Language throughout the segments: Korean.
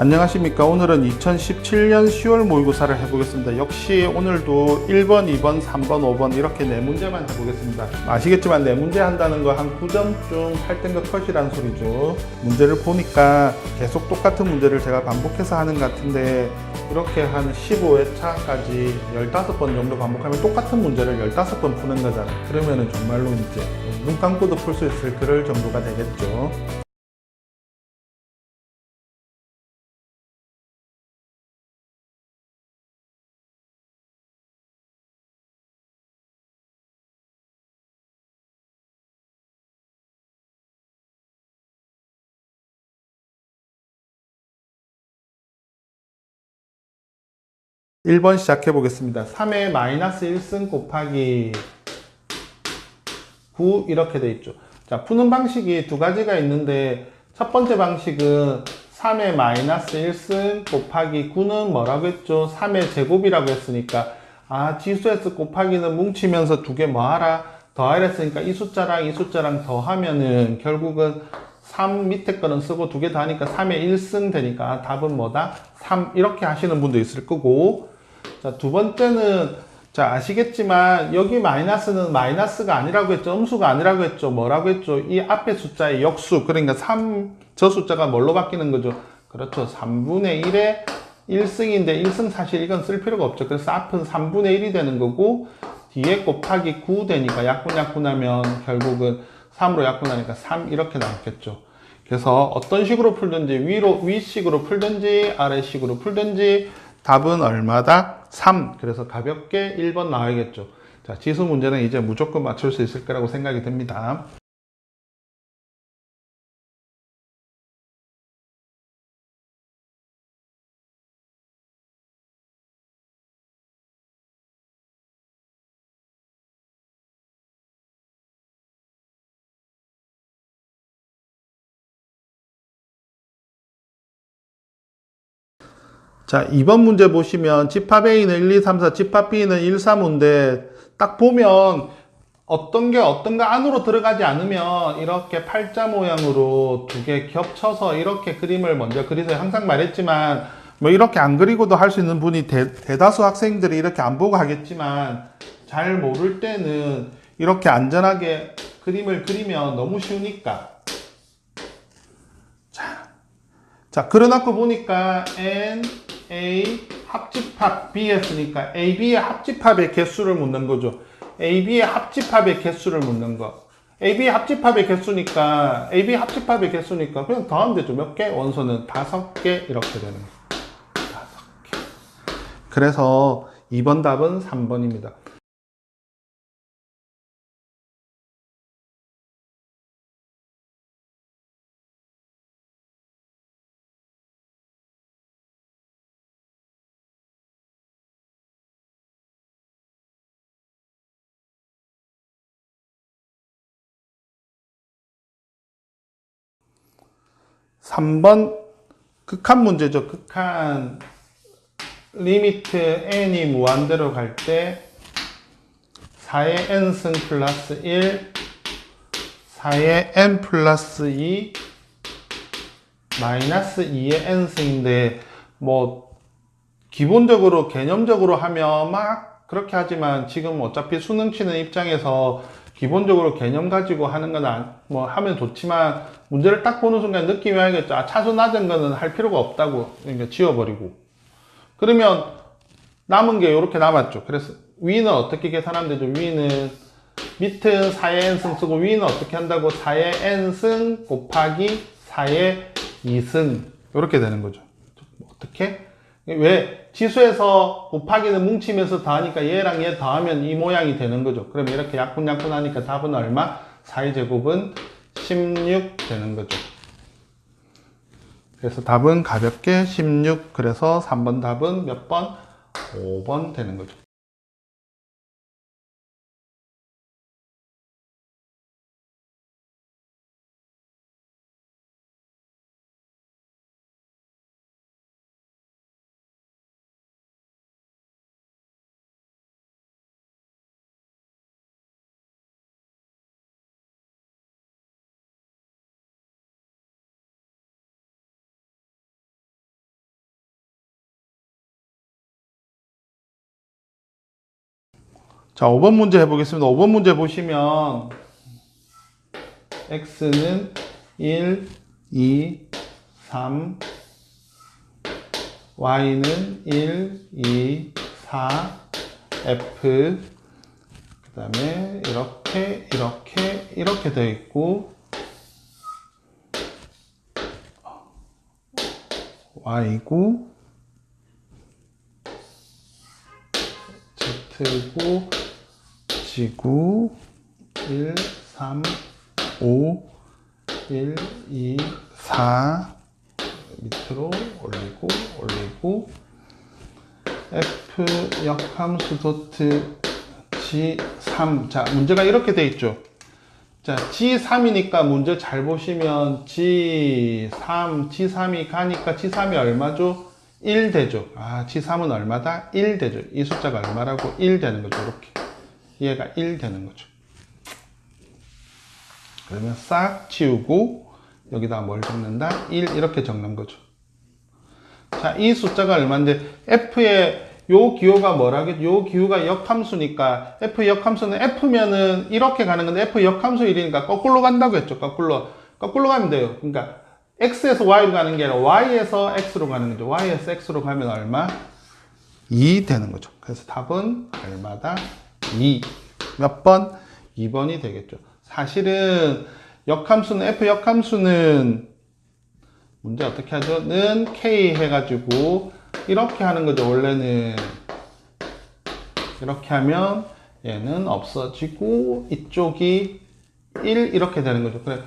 안녕하십니까. 오늘은 2017년 10월 모의고사를 해보겠습니다. 역시 오늘도 1번, 2번, 3번, 5번 이렇게 네 문제만 해보겠습니다. 아시겠지만 네 문제 한다는 거 한 9점쯤 8등급 컷이라는 소리죠. 문제를 보니까 계속 똑같은 문제를 제가 반복해서 하는 것 같은데 이렇게 한 15회차까지 15번 정도 반복하면 똑같은 문제를 15번 푸는 거잖아요. 그러면은 정말로 이제 눈 감고도 풀 수 있을 그럴 정도가 되겠죠. 일번 시작해 보겠습니다. 3의 마이너스 1승 곱하기 9 이렇게 돼 있죠. 자, 푸는 방식이 두 가지가 있는데 첫 번째 방식은 3의 마이너스 1승 곱하기 9는 뭐라고 했죠? 3의 제곱이라고 했으니까 아, 지수에서 곱하기는 뭉치면서 두 개 뭐하라? 더하라 했으니까 이 숫자랑 이 숫자랑 더하면은 결국은 3 밑에 거는 쓰고 두개 더하니까 3의 1승 되니까 아, 답은 뭐다? 3 이렇게 하시는 분도 있을 거고 자, 두 번째는 자, 아시겠지만 여기 마이너스는 마이너스가 아니라고 했죠. 음수가 아니라고 했죠. 뭐라고 했죠? 이 앞에 숫자의 역수. 그러니까 3, 저 숫자가 뭘로 바뀌는 거죠? 그렇죠. 3분의 1의 1승인데 1승 사실 이건 쓸 필요가 없죠. 그래서 앞은 3분의 1이 되는 거고 뒤에 곱하기 9 되니까 약분 약분하면 결국은 3으로 약분하니까 3 이렇게 나왔겠죠. 그래서 어떤 식으로 풀든지 위로 위식으로 풀든지 아래식으로 풀든지 답은 얼마다? 3. 그래서 가볍게 1번 나와야겠죠. 자, 지수 문제는 이제 무조건 맞출 수 있을 거라고 생각이 듭니다. 자, 2번 문제 보시면 집합 A는 1, 2, 3, 4, 집합 B는 1, 3인데 딱 보면 어떤 게 어떤 거 안으로 들어가지 않으면 이렇게 팔자 모양으로 두 개 겹쳐서 이렇게 그림을 먼저 그리세요. 항상 말했지만 뭐 이렇게 안 그리고도 할 수 있는 분이 대, 대다수 학생들이 이렇게 안 보고 하겠지만 잘 모를 때는 이렇게 안전하게 그림을 그리면 너무 쉬우니까 자, 그려놓고 보니까 N, A 합집합 B 했으니까 A, B의 합집합의 개수를 묻는 거죠. A, B의 합집합의 개수를 묻는 거. A, B의 합집합의 개수니까, A, B 합집합의 개수니까 그냥 더하면 되죠. 몇 개? 원소는 다섯 개 이렇게 되는 거. 다섯 개. 그래서 2번 답은 3번입니다. 삼번 극한 문제죠. 극한 리미트 n이 무한대로 갈 때 4의 n승 플러스 1 4의 n 플러스 2 마이너스 2의 n승인데 뭐 기본적으로 개념적으로 하면 막 그렇게 하지만 지금 어차피 수능 치는 입장에서 기본적으로 개념 가지고 하는 건뭐 하면 좋지만 문제를 딱 보는 순간 느낌이 와야겠죠. 아, 차수 낮은 거는 할 필요가 없다고 그러니까 지워버리고 그러면 남은 게 이렇게 남았죠. 그래서 위는 어떻게 계산하면 되죠? 위는 밑은 4의 n승 쓰고 위는 어떻게 한다고 4의 n승 곱하기 4의 2승 이렇게 되는 거죠. 어떻게? 왜? 지수에서 곱하기는 뭉치면서 더하니까 얘랑 얘 더하면 이 모양이 되는 거죠. 그러면 이렇게 약분 약분 하니까 답은 얼마? 4의 제곱은 16 되는 거죠. 그래서 답은 가볍게 16 그래서 3번 답은 몇 번? 5번 되는 거죠. 자, 5번 문제 해보겠습니다. 5번 문제 보시면 x는 1, 2, 3, y는 1, 2, 4, f 그 다음에 이렇게 이렇게 이렇게 되어 있고 y고 z고 지구 1, 3, 5, 1, 2, 4 밑으로 올리고 올리고 f 역함수 도트 g3 자 문제가 이렇게 돼 있죠. 자 g3이니까 문제 잘 보시면 g3 g3이 가니까 g3이 얼마죠? 1 되죠. 아 g3은 얼마다? 1 되죠. 이 숫자가 얼마라고? 1 되는 거죠. 이렇게 얘가 1 되는 거죠 그러면 싹 치우고 여기다 뭘 적는다 1 이렇게 적는 거죠 자, 이 숫자가 얼마인데 f의 요 기호가 뭐라겠죠? 요 기호가 역함수니까 f 역함수는 f면은 이렇게 가는 건데 f 역함수 1이니까 거꾸로 간다고 했죠. 거꾸로. 거꾸로 가면 돼요. 그러니까 x에서 y로 가는 게 아니라 y에서 x로 가는 거죠. y에서 x로 가면 얼마? 2 되는 거죠. 그래서 답은 얼마다? 2. 몇 번? 2번이 되겠죠. 사실은 역함수는 f 역함수는 문제 어떻게 하죠? 는 K 해가지고 이렇게 하는 거죠. 원래는 이렇게 하면 얘는 없어지고 이쪽이 1 이렇게 되는 거죠. 그래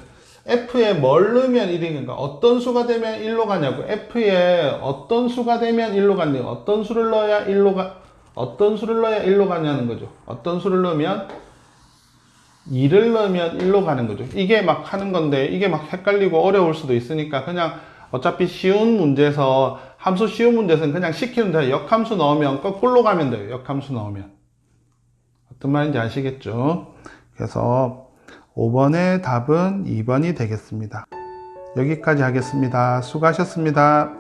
F에 뭘 넣으면 1이니까 어떤 수가 되면 1로 가냐고 F에 어떤 수가 되면 1로 가냐고 어떤 수를 넣어야 1로 가 어떤 수를 넣어야 1로 가냐는 거죠. 어떤 수를 넣으면 2를 넣으면 1로 가는 거죠. 이게 막 하는 건데 이게 막 헷갈리고 어려울 수도 있으니까 그냥 어차피 쉬운 문제에서 함수 쉬운 문제에서는 그냥 시키면 돼요. 역함수 넣으면 거꾸로 가면 돼요. 역함수 넣으면. 어떤 말인지 아시겠죠? 그래서 5번의 답은 2번이 되겠습니다. 여기까지 하겠습니다. 수고하셨습니다.